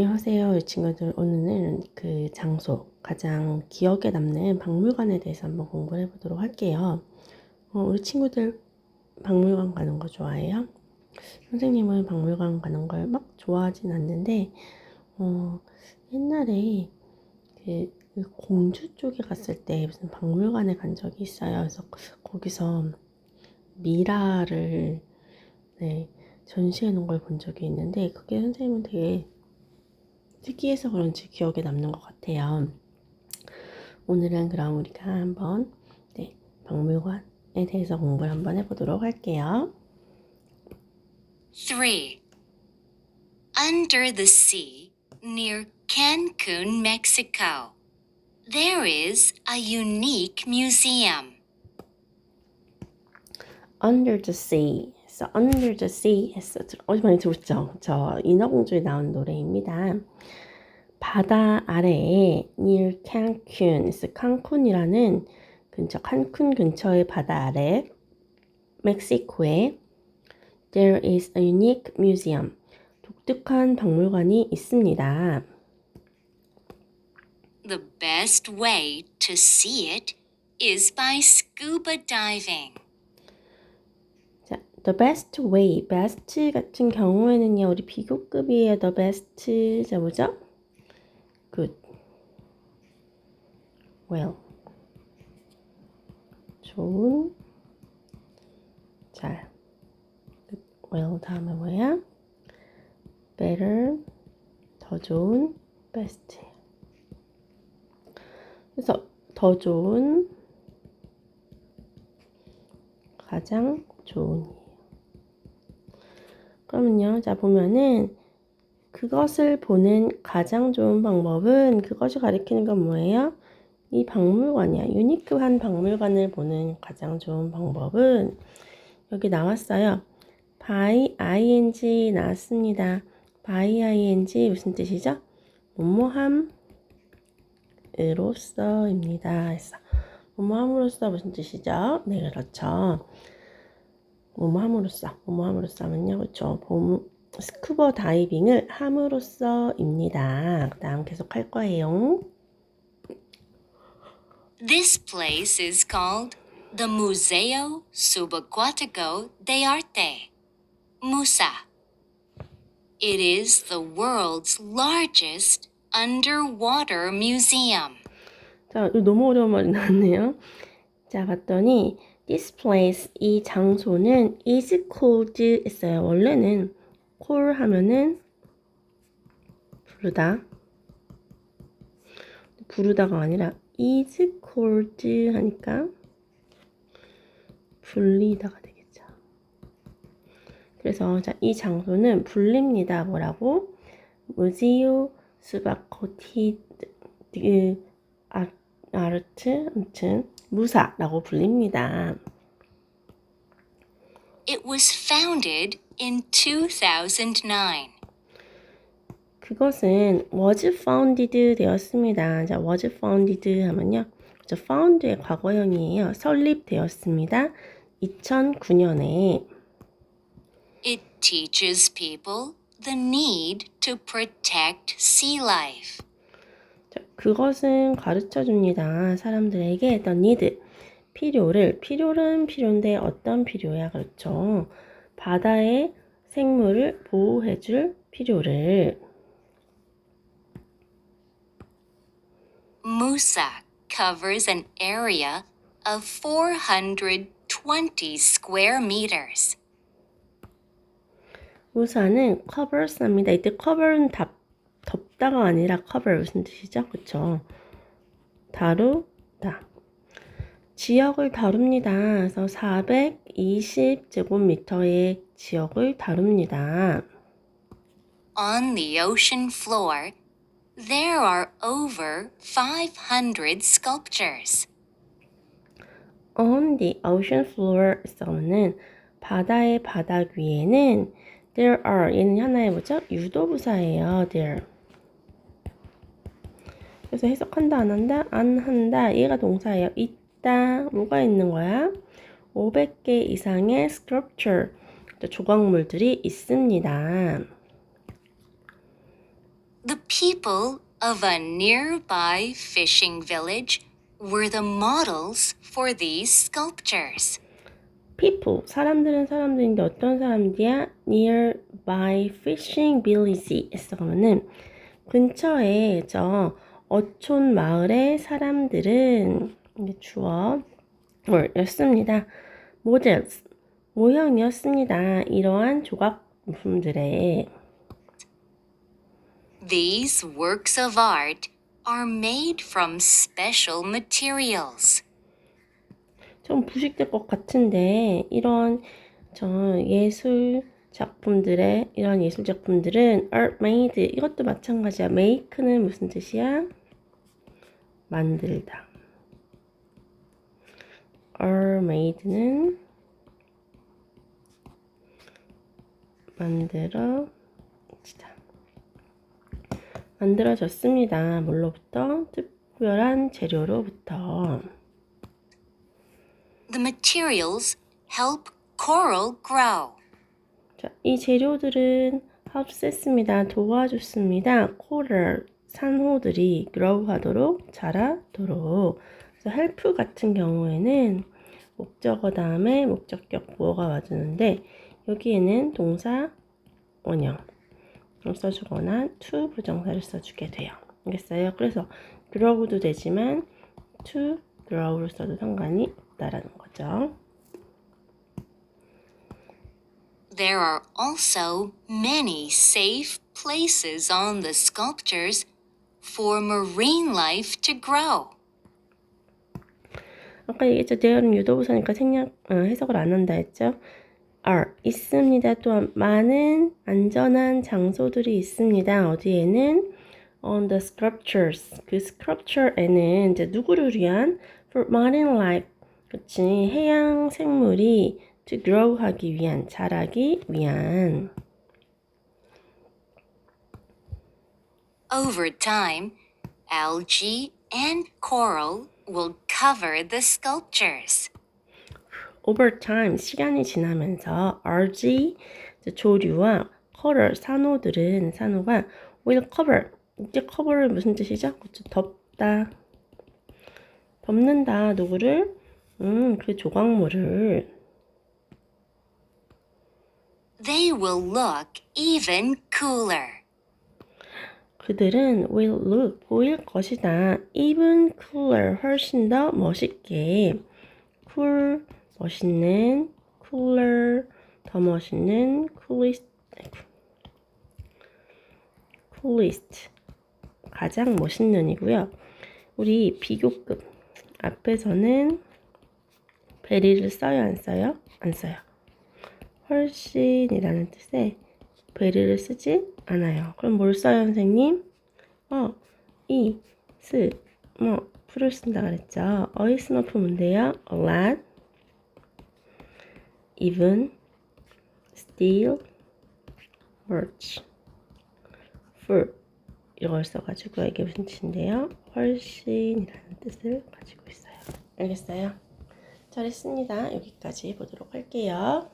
안녕하세요, 이 친구들. 오늘은 그 장소, 가장 기억에 남는 박물관에 대해서 한번 공부를 해보도록 할게요. 어, 우리 친구들 박물관 가는 거 좋아해요? 선생님은 박물관 가는 걸 막 좋아하진 않는데, 어, 옛날에 그, 그 공주 쪽에 갔을 때 무슨 박물관에 간 적이 있어요. 그래서 거기서 미라를 네, 전시해 놓은 걸 본 적이 있는데, 그게 선생님은 되게 특이해서 그런지 기억에 남는 것 같아요. 오늘은 그럼 우리가 한번 네, 박물관에 대해서 공부를 한번 해보도록 할게요. 3. Under the sea, near Cancun, Mexico, there is a unique museum. Under the Sea. 그래서 Under the Sea 했어. 어디 많이 들었죠? 저 인어공주에 나온 노래입니다. 바다 아래에 near Cancun. 칸쿤이라는 근처 칸쿤 근처의 바다 아래 멕시코에 there is a unique museum. 독특한 박물관이 있습니다. The best way to see it is by scuba diving. 자, the best way, best 같은 경우에는요, 우리 비교급이에요. the best, 자, 뭐죠? good, well, 좋은, 잘, well 다음에 뭐야? better, 더 좋은, best. 그래서 더 좋은, 가장 좋은. 그러면요, 자, 보면은, 그것을 보는 가장 좋은 방법은, 그것이 가리키는 건 뭐예요? 이 박물관이야. 유니크한 박물관을 보는 가장 좋은 방법은, 여기 나왔어요. by ing 나왔습니다. by ing 무슨 뜻이죠? 뭐뭐함으로써입니다. 했어. 뭐뭐함으로써 무슨 뜻이죠? 네, 그렇죠. 뭐뭐함으로써, 뭐뭐함으로써 하면요. 그렇죠. 봄, 스쿠버 다이빙을 함으로써입니다. 그 다음 계속 할 거예요. This place is called the Museo Subaquático de Arte, MUSA. It is the world's largest underwater museum. 자, 너무 어려운 말이 나왔네요. 자, 봤더니 this place, 이 장소는 is called 했어요. 원래는 call 하면은 부르다. 부르다가 아니라 is called 하니까 불리다가 되겠죠. 그래서 자, 이 장소는 불립니다. 뭐라고? 무지오 스바코티 아, 아르트 아무튼 무사라고 불립니다. It was founded in 2009. 그것은 was founded 되었습니다. 자, was founded 하면요. 저 found의 과거형이에요. 설립되었습니다. 2009년에 It teaches people the need to protect sea life. 자, 그것은 가르쳐 줍니다. 사람들에게 the need 필요를 필요는 필요인데 어떤 필요야 그렇죠. 바다의 생물을 보호해 줄 필요를 Musa covers an area of 420 square meters. 우산은 covers합니다. 이때 cover는 다, 덮다가 아니라 cover 무슨 뜻이죠? 그쵸? 다루다. 지역을 다룹니다. 그래서 420제곱미터의 지역을 다룹니다. On the ocean floor, there are over 500 sculptures. On the ocean floor에서는 바다의 바닥 위에는 there are 얘는 하나의 뭐죠? 유도부사예요. there. 그래서 해석한다 안 한다 안 한다 얘가 동사예요. 있다 뭐가 있는 거야? 500개 이상의 sculpture 조각물들이 있습니다. The people of a nearby fishing village were the models for these sculptures. people 사람들은 사람들인데 어떤 사람들이야? nearby fishing village 에서 그러면은 근처에 저 어촌 마을의 사람들은 이게 주어 였습니다. models 모형이었습니다. 이러한 조각품들의 These works of art are made from special materials. 좀 부식될 것 같은데 이런 저 예술 작품들의 이런 예술 작품들은 art made 이것도 마찬가지야. make는 무슨 뜻이야? 만들다. are made는 만들어지다. 만들어졌습니다. 뭘로부터? 특별한 재료로부터. The materials help coral grow. 자, 이 재료들은 helps했습니다. 도와줬습니다. coral, 산호들이 grow 하도록, 자라도록. 그래서 help 같은 경우에는 목적어 다음에 목적격 보어가 와주는데 여기에는 동사 원형을 써주거나 to 부정사를 써주게 돼요. 알겠어요? 그래서 grow도 되지만 to grow를 써도 상관이 없다라는 거죠. There are also many safe places on the sculptures for marine life to grow. 아까 얘기했죠. 대열은 유도부사니까 생략 어, 해석을 안 한다 했죠. are 있습니다. 또한 많은 안전한 장소들이 있습니다. 어디에는 on the sculptures 그 sculpture에는 이제 누구를 위한 for marine life 그치 해양 생물이 to grow 하기 위한 자라기 위한 Over time, algae and coral will cover the sculptures. over time 시간이 지나면서 algae 조류와 coral 산호들은 산호가 will cover 이제 cover는 무슨 뜻이죠? 그쵸, 덮다 덮는다 누구를 음 그 조각물을 They will look even cooler. 그들은 will look 보일 것이다 even cooler 훨씬 더 멋있게 cool 멋있는 cooler 더 멋있는 coolest coolest 가장 멋있는이고요. 우리 비교급 앞에서는 베리를 써요 안 써요? 안 써요. 훨씬이라는 뜻의 베리를 쓰지 않아요. 그럼 뭘 써요 선생님? 어, 이, 스, 뭐 풀을 쓴다 그랬죠. 어이스너프 뭔데요? a lot, even, still, much, full 이걸 써가지고 이게 무슨 뜻인데요? 훨씬이라는 뜻을 가지고 있어요. 알겠어요? 잘했습니다. 여기까지 보도록 할게요.